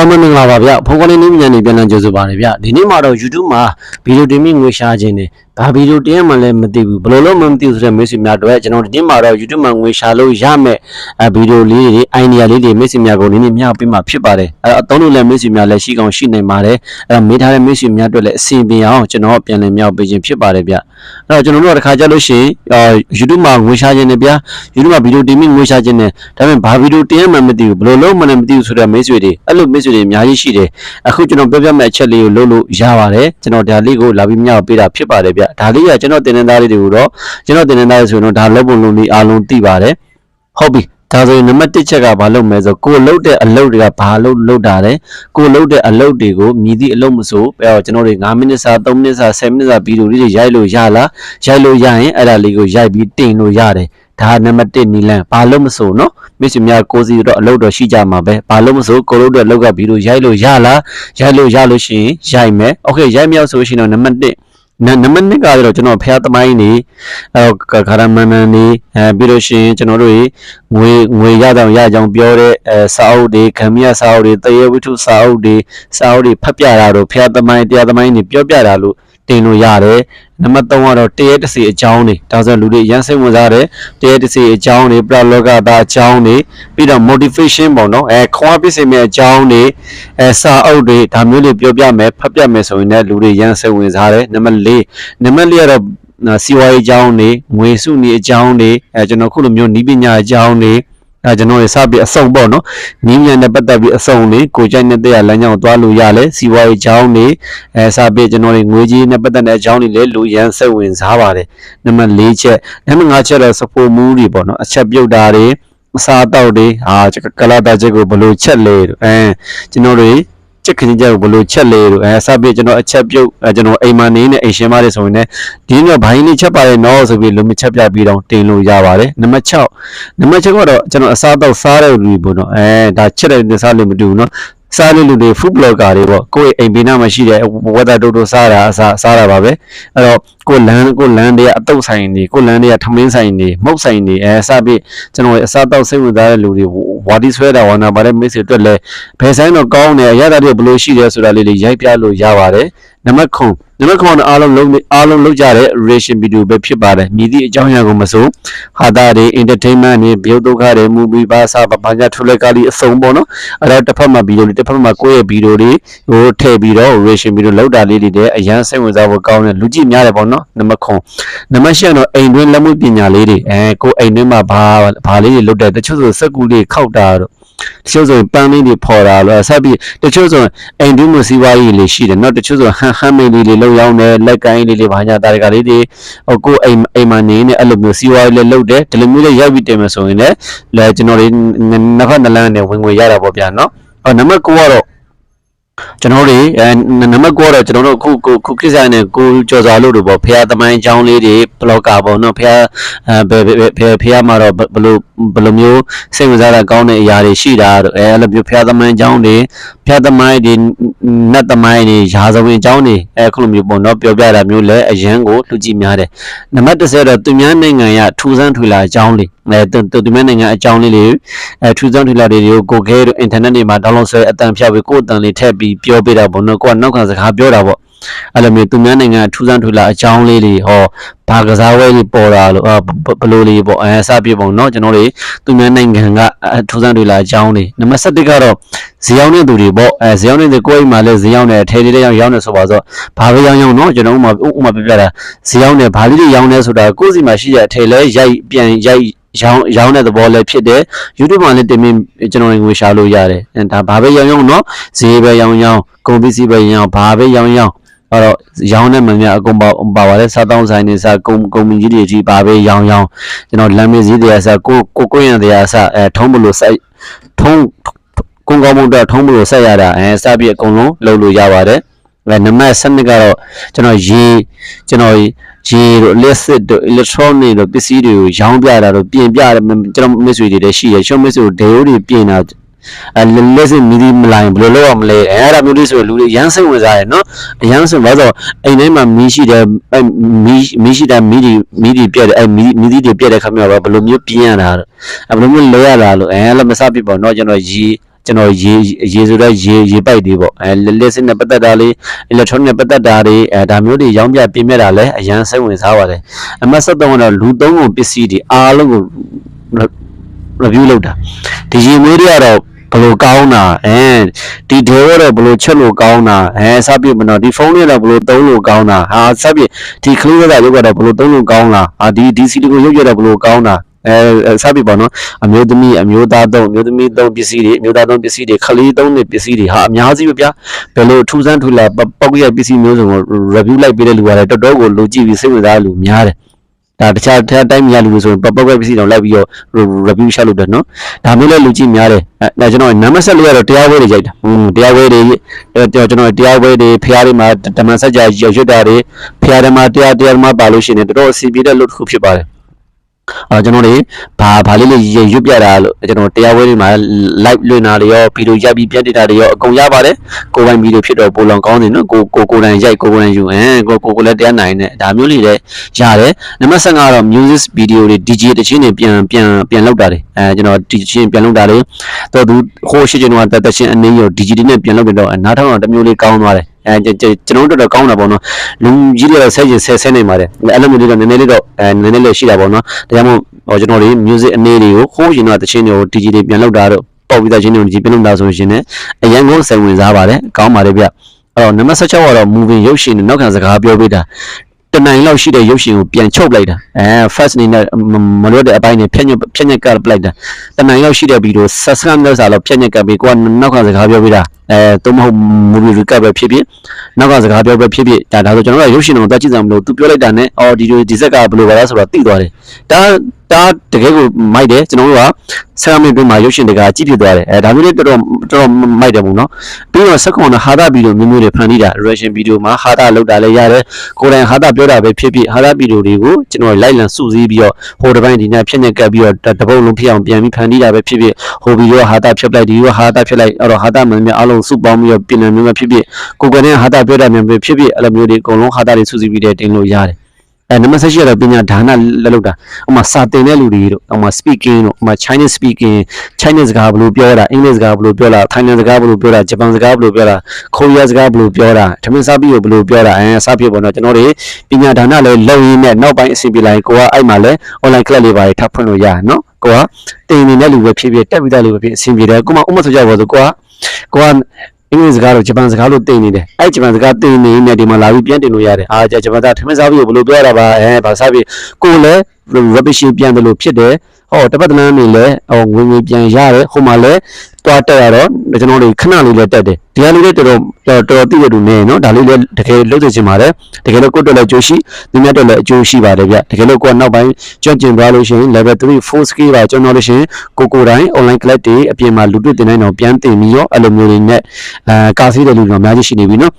လုံးပဲမင်္ဂလာပါဗျဖုန်းကောင်းလေးနည်းပညာနေပြန်လည်ကြိုဆိုပါရစေဗျဒီနေ့မှာတော့ YouTube မှာဗီဒီယိုတင်ပြီးငွေရှာခြင်းနဲ့ဘာဗီဒီယိုတင်ရမှလည်းမသိဘူးဘယ်လိုလုပ်မှမသိဘူးဆိုတဲ့မိတ်ဆွေများတို့ကျွန်တော်ဒီနေ့မှာတော့ YouTube မှာငွေရှာလို့ရမယ်အဲဗီဒီယိုလေးတွေ idea လေးတွေမိတ်ဆွေများကိုနည်းနည်းမျှပေးမှာဖြစ်ပါတယ်အဲအသုံးလို့လည်းမိတ်ဆွေများလည်းရှိကောင်းရှိနိုင်ပါတယ်အဲမေးထားတဲ့မိတ်ဆွေများတို့လည်းအဆင်ပြေအောင်ကျွန်တော်ပြန်လည်မျှပေးခြင်းဖြစ်ပါတယ်ဗျအဲတော့ကျွန်တော်တို့တစ်ခါကြလို့ရှိရင်အာ YouTube မှာငွေရှာခြင်းနဲ့ဗျာ YouTube မှာဗီဒီယိုတင်ပြီးငွေရှာခြင်းနဲ့ဒါပေမဲ့ဘာဗီဒီယိုတင်ရမှမသိဘူးဘယ်လိုလုပ်မှလည်းမသိဘူးဆိုတဲ့မိတ်ဆွေတွေအဲ့လိုမိတ်ဆွေတွေအများကြီးရှိတယ်အခုကျွန်တော်ပြောပြမယ့်အချက်လေးကိုလုပ်လို့ရပါတယ်ကျွန်တော်ဒါလေးကိုလာပြီးမျှပေးတာဖြစ်ပါတယ်ဗဒါလေးကကျွန်တော်တင်တဲ့သားလေးတွေကိုတော့ကျွန်တော်တင်တဲ့သားလေးဆိုရင်တော့ဒါလုပ်ပုံလုပ်နည်းအားလုံးသိပါတယ်ဟုတ်ပြီဒါဆိုရင်နံပါတ်1ချက်ကဘာလုပ်မလဲဆိုကိုလုပ်တဲ့အလုပ်တွေကဘာလုပ်လုပ်တာလဲကိုလုပ်တဲ့အလုပ်တွေကိုမြည်သည့်အလုပ်မဆိုအဲတော့ကျွန်တော်တွေ9မိနစ်စာ3မိနစ်စာ10မိနစ်စာဗီဒီယိုလေးတွေရိုက်လို့ရလားရိုက်လို့ရရင်အဲ့ဒါလေးကိုရိုက်ပြီးတင်လို့ရတယ်ဒါနံပါတ်1နီလန်ဘာလို့မဆိုနော်မိတ်ဆွေများကိုစီတော့အလုပ်တော့ရှိကြမှာပဲဘာလို့မဆိုကိုလို့တော့လောက်ကဗီဒီယိုရိုက်လို့ရလားရိုက်လို့ရလို့ရှိရင်ရိုက်မယ်โอเคရိုက်မြောက်ဆိုရှင်တော့နံပါတ်1 နံနံပါတ်2ကတော့ကျွန်တော်ဖះသမိုင်းနေအဲတော့ခါရမန်မန်နေအဲပြီးလို့ရှိရင်ကျွန်တော်တို့ငွေငွေရတော့ရကြောင်ပြောတဲ့အဲစာအုပ်တွေခမရစာအုပ်တွေတရေဝိထုစာအုပ်တွေစာအုပ်တွေဖတ်ပြတာတို့ဖះသမိုင်းတရားသမိုင်းတွေပြောပြတာလို့ တင်လို့ရတယ်နံပါတ်3ကတော့တရေတစီအကြောင်းတွေဒါဆိုလူတွေရန်စိတ်ဝင်စားတယ်တရေတစီအကြောင်းတွေပြလောကသားအကြောင်းတွေပြီးတော့ motivation ပေါ့နော်အဲခွန်အားပြည့်စုံမဲ့အကြောင်းတွေအဲစာအုပ်တွေဒါမျိုးတွေပြောပြမယ်ဖတ်ပြမယ်ဆိုရင်လည်းလူတွေရန်စိတ်ဝင်စားတယ်နံပါတ်4နံပါတ်4ကတော့စီဝါရေးအကြောင်းတွေငွေစုနေအကြောင်းတွေအဲကျွန်တော်ခုလိုမျိုးနီးပညာအကြောင်းတွေ အဲကျွန်တော်တွေစပြီးအစုံပေါ့နော်နီးမြန်နဲ့ပတ်သက်ပြီးအစုံလေးကိုကြိုက်နေတဲ့လမ်းကြောင်းသွားလို့ရလဲစီဝါရေးအကြောင်းတွေအဲစပြီးကျွန်တော်တွေငွေကြီးနဲ့ပတ်သက်တဲ့အကြောင်းတွေလည်းလူရန်စိတ်ဝင်စားပါတယ်နံပါတ်4ချက်နံပါတ်5ချက်တော့ support မူတွေပေါ့နော်အချက်ပြုတ်တာတွေအစားအသောက်တွေဟာကလာတာချက်ကိုဘယ်လိုချက်လဲအဲကျွန်တော်တွေ ချက်ခင်းချက်ကိုဘယ်လိုချက်လဲလို့အဲစပြီးကျွန်တော်အချက်ပြုတ်အဲကျွန်တော်အိမ်မှာနေနေအိမ်ရှင်ပါတယ်ဆိုရင်လည်းဒီနေ့ဘိုင်းလေးချက်ပါတယ်နော်ဆိုပြီးလူမချက်ပြပြီးတော့တင်လို့ရပါတယ်နံပါတ်6နံပါတ်6ကတော့ကျွန်တော်အစားအသောက်စားတဲ့လူပေါ့နော်အဲဒါချက်တဲ့စားလို့မတူဘူးနော်စားလို့လူတွေ food blogger တွေပေါ့ကိုယ့်ရဲ့အိမ်ဘေးနားမှာရှိတဲ့ဝက်တာတိုတိုစားတာအစားစားတာပါပဲအဲ့တော့ ကိုယ်လမ်းကိုယ်လမ်းတွေက အတုပ်ဆိုင်တွေကိုယ်လမ်းတွေကထမင်းဆိုင်တွေမုတ်ဆိုင်တွေအဲစပြီးကျွန်တော်ရဲ့အစားအသောက်စိတ်ဝင်စားတဲ့လူတွေဝါဒီဆွဲတာဝါနာပါတဲ့မိတ်ဆွေအတွက်လည်းဘယ်ဆိုင်တော့ကောင်းတယ်ရတာတွေဘယ်လိုရှိတယ်ဆိုတာလေးတွေရိုက်ပြလို့ရပါတယ်နံပါတ်9နံပါတ်9အားလုံးလုံးအားလုံးလုံးကြတဲ့ relation video ပဲဖြစ်ပါတယ်မြည်သည့်အကြောင်းအရာကိုမဆိုဟာတာတွေ entertainment တွေဘယုတ်ဒုက္ခတွေ movie ဘာသာဘာညာထုလိုက်ကားလေးအစုံပေါ့နော်အဲ့တော့တစ်ဖက်မှာဗီဒီယိုလေးတစ်ဖက်မှာကိုယ့်ရဲ့ဗီဒီယိုလေးဟိုထည့်ပြီးတော့ relation video လောက်တာလေးတွေလည်းအရန်စိတ်ဝင်စားဖို့ကောင်းတယ်လူကြည့်များတယ်ပေါ့နော်နံပါတ်9နံပါတ်10ကတော့အိမ်တွင်းလက်မှုပညာလေးတွေအဲကိုယ်အိမ်တွင်းမှာဘာဘာလေးတွေလုပ်တယ်တချို့ဆိုစက်ကူလေးခောက်တာတော့တချို့ဆိုရင်ပန်းလေးတွေဖော်တာလို့ဆက်ပြီးတချို့ဆိုရင်အိမ်တွင်းမစီးပွားရေးလေးရှိတယ်နော်တချို့ဆိုဟန်ဟန်မေးလေးတွေလောက်ရောက်တယ်လက်ကိုင်းလေးတွေဘာညာတာရကလေးတွေဟိုကိုအိမ်အိမ်မှာနေနေအဲ့လိုမျိုးစီးပွားရေးလေးလုပ်တယ်ဒီလိုမျိုးလေးရိုက်ပြီးတင်မယ်ဆိုရင်လည်းလဲကျွန်တော်တို့နှစ်ဖက်နှစ်လမ်းနဲ့ဝင်ငွေရတာပေါ့ဗျာနော်အော်နံပါတ်9ကတော့ ကျွန်တော်တို့အဲနံပါတ်9ကတော့ကျွန်တော်တို့ခုခုခုကိစ္စနဲ့ကိုကြော်စာလို့တို့ပေါ့ဖះသမိုင်းအကြောင်းလေးတွေဘလော့ကာပေါ့နော်ဖះအဲဘယ်ဖះဖះမှာတော့ဘယ်လိုဘယ်လိုမျိုးစိတ်ဝင်စားတာကောင်းတဲ့အရာတွေရှိတာတို့အဲအဲ့လိုမျိုးဖះသမိုင်းအကြောင်းတွေဖះသမိုင်းတွေနတ်သမိုင်းတွေရာဇဝင်အကြောင်းတွေအဲခုလိုမျိုးပေါ့နော်ပြောပြတာမျိုးလည်းအရန်ကိုလူကြည့်များတယ်နံပါတ်10တော့သူများနိုင်ငံရထူဆန်းထွေလာအကြောင်းလေး အဲသူသူများနိုင်ငံအကြောင်းလေးတွေအဲထူဆန်းထွေလာတွေကိုကိုခဲတို့အင်တာနက်တွေမှာ download ဆွဲအတန်ဖြတ်ပြီးကိုယ်အတန်လေးထည့်ပြီးပြောပြတာပေါ့နော်ကိုကနောက်ခံစကားပြောတာပေါ့အဲ့လိုမျိုးသူများနိုင်ငံထူးဆန်းထွေလာအကြောင်းလေးတွေဟောဘာကစားဝဲလေးပေါ်တာလို့ဘလိုလေးပေါ့အဲစပြပုံเนาะကျွန်တော်တွေသူများနိုင်ငံကထူးဆန်းထွေလာအကြောင်းလေးနံပါတ်7ကတော့ဇေယောင်းတဲ့သူတွေပေါ့အဲဇေယောင်းတဲ့ကိုယ်အိမ်မှာလည်းဇေယောင်းတယ်ထဲလေးတွေရောင်းနေဆိုပါဆိုဘာပဲရောင်းရောင်းเนาะကျွန်တော်ဥမာဥမာပြပြတာဇေယောင်းတယ်ဘာလေးတွေရောင်းနေဆိုတာကိုယ့်စီမှာရှိတဲ့အထဲလဲရိုက်ပြန်ရိုက် ရောင်းရောင်းတဲ့သဘောလည်းဖြစ်တယ် YouTube မှာလည်းတင်ပြီးကျွန်တော်ငွေရှာလို့ရတယ်ဒါဘာပဲရောင်းရောင်းနော်ဈေးပဲရောင်းရောင်းကုန်ပစ္စည်းပဲရောင်းဘာပဲရောင်းရောင်းအဲ့တော့ရောင်းတဲ့မှန်များအကုန်ပါပါပါတယ်စားတောင်းဆိုင်တွေစားကုန်ကုန်ပကြီးတွေကြီးပါပဲရောင်းရောင်းကျွန်တော်လမ်းမဈေးတွေအစားကိုကိုကိုရံတွေအစားအဲထုံးမလို့စိုက်ထုံးကုန်းကောင်းမှုတော့ထုံးမလို့ဆက်ရတာအဲစပြီးအကုန်လုံးလုပ်လို့ရပါတယ်အဲနံပါတ်7ကတော့ကျွန်တော်ရေကျွန်တော် ရေတို့ electric တို့ electronic တို့ပစ္စည်းတွေကိုရောင်းပြတာတို့ပြင်ပြတယ်ကျွန်တော်မစ်ဆွေတွေလည်းရှိရရှုံးမစ်ဆွေဒေယိုတွေပြင်တာအဲလက်စစ်မီဒီမလိုင်းဘယ်လိုလုပ်ရမလဲအဲ့ဒါမျိုးလေးဆိုလူတွေရမ်းစိတ်ဝင်စားရနော်အရမ်းစိတ်ဘာလို့အိမ်ထဲမှာမီးရှိတယ်အဲမီးမီးရှိတယ်မီးဒီမီးဒီပြက်တယ်အဲမီးမီးဒီတွေပြက်တဲ့ခါမျိုးတော့ဘယ်လိုမျိုးပြင်ရတာအဲဘယ်လိုမျိုးလဲရတာလို့အဲလည်းမစပြပေါ့နော်ကျွန်တော်ရီ ကျကျွန်တော်ရေရေဆိုတော့ရေရေပိုက်တွေပေါ့အဲလက်စစ်နဲ့ပတ်သက်တာလေး electronic နဲ့ပတ်သက်တာတွေအဲဒါမျိုးတွေရောင်းပြပြင်မဲ့တာလည်းအရန်စိတ်ဝင်စားပါတယ်အမတ်73ကတော့လူသုံးကုန်ပစ္စည်းတွေအားလုံးကို review လုပ်တာဒီရေမွေးတွေကတော့ဘယ်လိုကောင်းတာအဲဒီဒေဝတော့ဘယ်လိုချက်လို့ကောင်းတာအဲစပြမနော်ဒီဖုန်းလေးတော့ဘယ်လိုသုံးလို့ကောင်းတာဟာစပြဒီကလေးကရုပ်ကတော့ဘယ်လိုသုံးလို့ကောင်းလားဟာဒီဒီစီလီကိုရုပ်ရတော့ဘယ်လိုကောင်းတာ အဲစပြပါနော်အမျိုးသမီးအမျိုးသားသုံးအမျိုးသမီးသုံးပစ္စည်းတွေအမျိုးသားသုံးပစ္စည်းတွေခလေးသုံးတဲ့ပစ္စည်းတွေဟာအများကြီးပဲဗျာဘယ်လိုထူးဆန်းထူလာပောက်ရပစ္စည်းမျိုးစုံကို review လိုက်ပေးတဲ့လူကလည်းတော်တော်ကိုလိုကြည့်ပြီးစိတ်ဝင်စားတဲ့လူများတယ်ဒါတခြားတခြားတိုင်းမြရလူတွေဆိုရင်ပောက်ကပစ္စည်းတော့လိုက်ပြီးတော့ review ရှောက်လုပ်တယ်နော်ဒါမျိုးလည်းလူကြည့်များတယ်အဲဒါကျွန်တော်နံပါတ်ဆက်လေးကတော့တရားဝဲတွေရိုက်တာอืมတရားဝဲတွေအဲကျွန်တော်တရားဝဲတွေဖျားတွေမှာဓမ္မစကြာရွရွတ်တာတွေဖျားတွေမှာတရားတရားတွေမှာပါလို့ရှိရင်တော်တော်အစီပြေတဲ့လို့တစ်ခုဖြစ်ပါတယ် အော်ကျွန်တော်တွေဘာဘာလေးလေးရွတ်ပြတာလို့ကျွန်တော်တရားဝဲတွေမှာ live လွှင့်တာတွေရောဗီဒီယိုရိုက်ပြီးပြန်တင်တာတွေရောအကုန်ရပါတယ်ကိုယ်ပိုင်ဗီဒီယိုဖြစ်တော့ပိုလောင်ကောင်းတယ်နော်ကိုကိုကိုယ်တိုင်ရိုက်ကိုယ်ကိုယ်တိုင်ယူအဲကိုကိုကိုလည်းတရားနိုင်တယ်ဒါမျိုးလေးလည်းရတယ်နံပါတ်5ကတော့ music video တွေ DJ တချင်းတွေပြန်ပြန်ပြန်လောက်တာတွေအဲကျွန်တော် DJ ချင်းပြန်လောက်တာတွေတော့သူဟိုးရှိကျွန်တော်တက်တက်ချင်းအနေရော DJ တွေနဲ့ပြန်လောက်တယ်တော့နားထောင်တော့တစ်မျိုးလေးကောင်းသွားတယ် အဲကျွန်တော်တို့တော့ကောင်းတာပေါ့နော်လူကြီးတွေတော့ဆဲချင်ဆဲဆဲနေပါတယ်အဲ့လိုမျိုးလေးတော့နည်းနည်းလေးတော့အဲနည်းနည်းလေးရှိတာပေါ့နော်ဒါကြောင့်မို့ဟောကျွန်တော်တွေ music အနေတွေကိုဟိုးရင်တော့တချင်းတွေကို DJ တွေပြန်လောက်တာတော့ပေါ့ပြီးသားချင်းတွေကို DJ ပြန်လောက်တာဆိုရှင်လည်းအရန်ကိုစိတ်ဝင်စားပါတယ်ကောင်းပါတယ်ဗျအဲ့တော့နံပါတ်16ကတော့ moving ရုပ်ရှင်နဲ့နောက်ခံစကားပြောပေးတာ တနိုင်လောက်ရှိတဲ့ရုပ်ရှင်ကိုပြန်ချုပ်လိုက်တာအဲ first အနေနဲ့မလွတ်တဲ့အပိုင်းနဲ့ဖြတ်ညက်ဖြတ်ညက်ကပ်လိုက်တာတနိုင်လောက်ရှိတဲ့ဗီဒီယို subscribe လုပ်စားလို့ဖြတ်ညက်ကပ်ပြီးကိုကနောက်ခံစကားပြောပေးတာအဲသို့မဟုတ် movie recap ပဲဖြစ်ဖြစ်နောက်ကစကားပြောပဲဖြစ်ဖြစ်ဒါဒါဆိုကျွန်တော်တို့ရုပ်ရှင်တော့တက်ကြည့်စမ်းမလို့သူပြောလိုက်တာနဲ့အော်ဒီဒီဇက်ကဘယ်လိုပါလဲဆိုတော့သိသွားတယ်ဒါ ဒါတကယ်ကိုမိုက်တယ်ကျွန်တော်တို့ကဆရာမင်းပြမှာရုပ်ရှင်တွေကကြည့်ဖြစ်သွားတယ်အဲဒါမျိုးလေးတော်တော်တော်တော်မိုက်တယ်ဘူးနော်ပြီးတော့စက်ကွန်ကဟာတာဗီဒီယိုမျိုးမျိုးတွေဖန်တီးတာ reaction ဗီဒီယိုမှာဟာတာလောက်တာလည်းရတယ်ကိုယ်တိုင်ဟာတာပြောတာပဲဖြစ်ဖြစ်ဟာတာဗီဒီယိုတွေကိုကျွန်တော်လိုက်လံစုစည်းပြီးတော့ဟိုတစ်ပိုင်းဒီနေ့ဖြစ်နေကပ်ပြီးတော့တပုတ်လုံးဖြစ်အောင်ပြန်ပြီးဖန်တီးတာပဲဖြစ်ဖြစ်ဟိုဗီဒီယိုဟာတာဖြစ်လိုက်ဒီဗီဒီယိုဟာတာဖြစ်လိုက်အဲ့တော့ဟာတာမှန်များအလုံးစုပေါင်းပြီးတော့ပြင်နေမျိုးပဲဖြစ်ဖြစ်ကိုယ်ကလည်းဟာတာပြောတာမျိုးပဲဖြစ်ဖြစ်အဲ့လိုမျိုးတွေအကုန်လုံးဟာတာတွေစုစည်းပြီးတဲ့တင်လို့ရတယ် အဲနံပါတ်7ကတော့ပညာဒါနလက်လုပ်တာဥမာစာသင်တဲ့လူတွေတို့ဥမာ speaking တို့ဥမာ Chinese speaking Chinese စကားဘယ်လိုပြောတာ English စကားဘယ်လိုပြောတာ Thailand စကားဘယ်လိုပြောတာ Japan စကားဘယ်လိုပြောတာ Korea စကားဘယ်လိုပြောတာထမင်းစားပြီးဘယ်လိုပြောတာအဲစားပြပေါ့နော်ကျွန်တော်တွေပညာဒါနလည်းလုပ်ရင်းနဲ့နောက်ပိုင်းအဆင်ပြေလာရင်ကိုကအဲ့မှာလည်း online class လေးပါထပ်ဖွင့်လို့ရတယ်နော်ကိုကတင်နေတဲ့လူပဲဖြစ်ဖြစ်တက်ပြီးသားလူပဲဖြစ်အဆင်ပြေတယ်ကိုမဥမဆိုကြပါဆိုကိုကကိုက အင်္ဂလိပ်စကားလို့ဂျပန်စကားလို့တင်နေတယ်အဲ့ဂျပန်စကားတင်နေနေဒီမှာလာပြီးပြန်တင်လို့ရတယ်အာဂျပန်သားထမင်းစားပြီးဘယ်လိုပြောရတာပါအဲဘာစားပြီးကိုလည်း rubbish ပြန်တယ်လို့ဖြစ်တယ်ဟောတပတ်တနန်းနေလဲဟောဝင်ဝင်ပြန်ရတယ်ဟိုမှာလဲတွားတက်ရတော့ကျွန်တော်တို့ခဏလေးလဲတက်တယ်ဒီကလေးလေးတော်တော်တော်တော်သိရတူနေနော်ဒါလေးလဲတကယ်လုံးသိချင်ပါတယ်တကယ်လို့ကိုယ့်တက်လဲအကျိုးရှိသူများတက်လဲအကျိုးရှိပါတယ်ဗျတကယ်လို့ကိုယ်နောက်ပိုင်းကျွမ်းကျင်သွားလို့ရှိရင် level 3 4 skill ပါကျွန်တော်လို့ရှိရင်ကိုကိုယ်တိုင် online class တွေအပြင်မှာလူတွေ့တင်နိုင်တော့ပြန်တင်ပြီးရောအဲ့လိုမျိုးတွေနဲ့အဲကာစီးတဲ့လူတွေအများကြီးရှိနေပြီနော်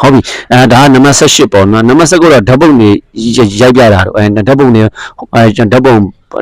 ဟုတ်ပြီအဲဒါကနံပါတ်18ပေါ့နော်နံပါတ်19တော့ဓာတ်ပုံတွေရိုက်ပြတာတော့အဲဓာတ်ပုံတွေအဲဓာတ်ပုံ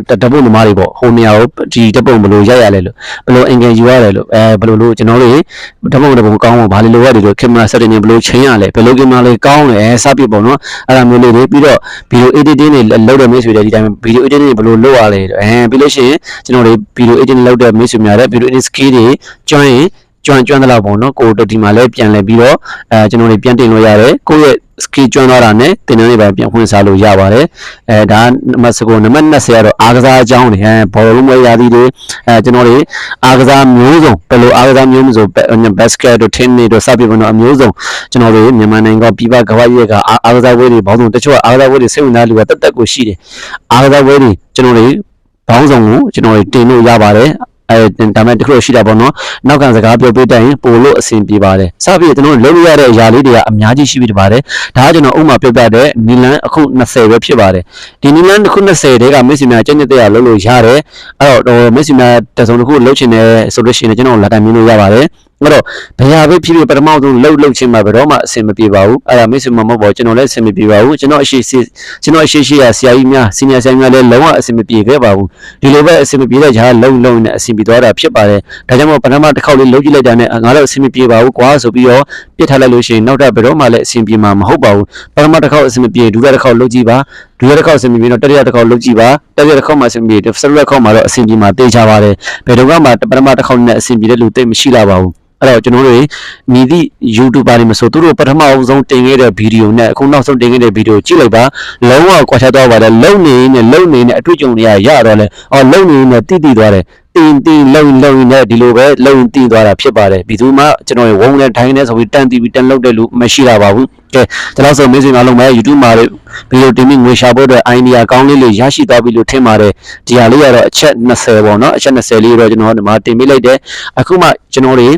ဓာတ်ပုံသမားတွေပေါ့ဟိုနေရာကိုဒီဓာတ်ပုံဘယ်လိုရိုက်ရလဲလို့ဘယ်လိုအင်္ဂယ်ယူရတယ်လို့အဲဘယ်လိုလို့ကျွန်တော်တို့ဓာတ်ပုံဓာတ်ပုံကောင်းအောင်ဘာလို့လိုရတယ်လို့ကင်မရာ setting တွေဘယ်လိုချိန်ရလဲဘယ်လိုကင်မရာလေးကောင်းလဲအဲစပြပေါ့နော်အဲ့ဒါမျိုးလေးတွေပြီးတော့ video editing တွေလုပ်တဲ့မိတ်ဆွေတွေဒီတိုင်း video editing တွေဘယ်လိုလုပ်ရလဲအဲပြီးလို့ရှိရင်ကျွန်တော်တွေ video editing လုပ်တဲ့မိတ်ဆွေများတဲ့ video editing skill တွေကျွမ်းရင် ကျွမ်းကျွမ်းသလောက်ပေါ့နော်ကိုတို့ဒီမှာလည်းပြန်လဲပြီးတော့အဲကျွန်တော်တွေပြန်တင်လို့ရတယ်ကိုယ့်ရဲ့ skill ကျွမ်းသွားတာနဲ့တင်တဲ့နေပါပြန်ဖွင့်စားလို့ရပါတယ်အဲဒါနံပါတ်စကိုနံပါတ်20ကတော့အားကစားအကြောင်းတွေအဲဘောလုံးပွဲရာသီတွေအဲကျွန်တော်တွေအားကစားမျိုးစုံဘယ်လိုအားကစားမျိုးမျိုးဆိုဘတ်စကတ်တို့ tennis တို့စသည်ဖြင့်တော့အမျိုးစုံကျွန်တော်တို့မြန်မာနိုင်ငံကပြည်ပကမ္ဘာကြီးကအားကစားပွဲတွေဘောင်းစုံတချို့အားကစားပွဲတွေစိတ်ဝင်စားလူကတက်တက်ကိုရှိတယ်အားကစားပွဲတွေကျွန်တော်တွေဘောင်းစုံကိုကျွန်တော်တွေတင်လို့ရပါတယ် အဲဒါမဲ့တခုရှိတာပေါ့နော်နောက်ကန်စကားပြောပေးတတ်ရင်ပို့လို့အဆင်ပြေပါတယ်စပြီးကျွန်တော်လုပ်ရတဲ့အရာလေးတွေကအများကြီးရှိပြီးတပါတယ်ဒါကကျွန်တော်ဥမာပြောပြတဲ့နီလန်အခု20ပဲဖြစ်ပါတယ်ဒီနီလန်အခု20တဲကမက်ဆီများကျင့်တဲ့ရလုပ်လို့ရတယ်အဲ့တော့မက်ဆီများတစုံတစ်ခုလုပ်ချင်တယ်ဆိုလို့ရှိရင်ကျွန်တော်လက်တိုင်မြင်လို့ရပါတယ် အဲ့တော့ဘယ်ဟာပဲဖြစ်ဖြစ်ပထမဆုံးလှုပ်လှုပ်ချင်းမှာဘယ်တော့မှအဆင်မပြေပါဘူးအဲ့ဒါမိတ်ဆွေမမဟုတ်ပါဘူးကျွန်တော်လည်းအဆင်မပြေပါဘူးကျွန်တော်အရှိရှိကျွန်တော်အရှိရှိရဆရာကြီးများစီနီယာဆရာကြီးများလည်းလုံးဝအဆင်မပြေခဲ့ပါဘူးဒီလိုပဲအဆင်မပြေတဲ့ဂျာလုံလုံနဲ့အဆင်ပြေသွားတာဖြစ်ပါတယ်ဒါကြောင့်မို့ပထမတစ်ခေါက်လေးလှုပ်ကြည့်လိုက်တာနဲ့ငါတော့အဆင်မပြေပါဘူးကွာဆိုပြီးတော့ပြစ်ထားလိုက်လို့ရှိရင်နောက်ထပ်ဘယ်တော့မှလည်းအဆင်ပြေမှာမဟုတ်ပါဘူးပထမတစ်ခေါက်အဆင်မပြေဒုတိယတစ်ခေါက်လှုပ်ကြည့်ပါဒုတိယတစ်ခေါက်အဆင်ပြေပြီးတော့တတိယတစ်ခေါက်လုပ်ကြည့်ပါတတိယတစ်ခေါက်မှအဆင်ပြေတယ်ဆက်လက်ခေါက်မှတော့အဆင်ပြေမှာတေးချပါတယ်ဘယ်တော့မှပထမတစ်ခေါက်နဲ့အဆင်ပြေတဲ့လူတိတ်မရှိလာပါဘူး အဲ့တော့ကျွန်တော်တို့မြည်သည့် YouTuber တွေမဆိုသူတို့ပထမအဆုံးတင်ခဲ့တဲ့ဗီဒီယိုနဲ့အခုနောက်ဆုံးတင်ခဲ့တဲ့ဗီဒီယိုကြည့်လိုက်ပါလုံးဝကွာခြားသွားပါတယ်လုံနေနဲ့လုံနေနဲ့အတွေ့အကြုံတွေကရတော့လဲအော်လုံနေနဲ့တိတိသွားတယ်တင်တင်လုံလုံနဲ့ဒီလိုပဲလုံတင်သွားတာဖြစ်ပါတယ်ဘီသူမှကျွန်တော်ဝုံနဲ့ထိုင်းနဲ့ဆိုပြီးတန်တီပြီးတန်လုတ်တဲ့လူမရှိတာပါဘူးကဲကျွန်တော်ဆိုမေးစင်အားလုံးပဲ YouTube မှာဗီဒီယိုတင်ပြီးငွေရှာဖို့အတွက် idea ကောင်းလေးလေးရရှိသွားပြီလို့ထင်ပါတယ်ဒီဟာလေးကတော့အချက်20ပေါ့နော်အချက်20လေးတော့ကျွန်တော်ဒီမှာတင်ပေးလိုက်တယ်အခုမှကျွန်တော်တွေ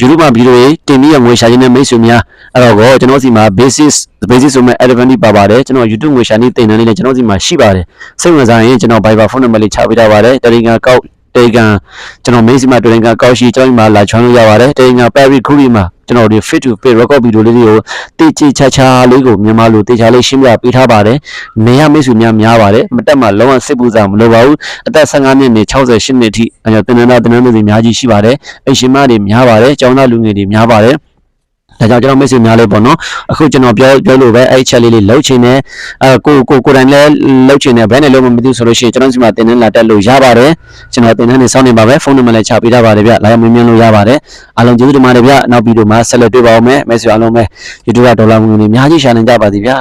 YouTube မှာဗီဒီယိုတွေတင်ပြီးရငွေရှာခြင်းနဲ့မိတ်ဆွေများအဲ့တော့ကိုကျွန်တော်စီမှာ basis basis ဆိုမဲ့ elephant ပါပါတယ်ကျွန်တော် YouTube ငွေရှာနေတင်တယ်လေးနဲ့ကျွန်တော်စီမှာရှိပါတယ်စိတ်ဝင်စားရင်ကျွန်တော် Viber ဖုန်းနံပါတ်လေးချပေးထားပါတယ် Telegram ကောက် Telegram ကျွန်တော်မိတ်ဆွေမှာ Telegram ကောက်ရှိကျွန်တော်ဒီမှာလာချွမ်းလို့ရပါတယ် Telegram Perry Crew မှာကျွန်တော်ဒီ fit to fit record video လေးတွေကိုတိကျချာချာလေးကိုမြန်မာလိုတေချာလေးရှင်းပြပေးထားပါတယ်နေရမိတ်ဆွေများများပါတယ်မတက်မှလုံးဝစစ်ပူစားမလိုပါဘူးအသက်15နှစ်နဲ့68နှစ်အထိအဲတော့တင်နန်းသားတင်နန်းသူတွေအများကြီးရှိပါတယ်အိမ်ရှင်မတွေများပါတယ်ကျောင်းသားလူငယ်တွေများပါတယ် ဒါကြောင့်ကျွန်တော်မိတ်ဆွေများလေးပေါ့နော်အခုကျွန်တော်ပြောပြောလို့ပဲအဲ့ဒီချက်လေးလေးလှုပ်ချင်တယ်အဲကိုကိုကိုယ်တိုင်လည်းလှုပ်ချင်တယ်ဘယ်နဲ့လို့မသိဘူးဆိုလို့ရှိရင်ကျွန်တော်ဒီမှာတင်နန်းလာတက်လို့ရပါတယ်ကျွန်တော်တင်နန်းနေစောင့်နေပါပဲဖုန်းနံပါတ်လည်းချပေးထားပါတယ်ဗျလာရောက်မြင်မြင်လို့ရပါတယ်အားလုံးကျေးဇူးတင်ပါတယ်ဗျနောက်ဗီဒီယိုမှာဆက်လက်တွေ့ပါအောင်မယ်မိတ်ဆွေအားလုံးပဲ YouTube ဒေါ်လာငွေတွေအများကြီးရှာနိုင်ကြပါသည်ဗျ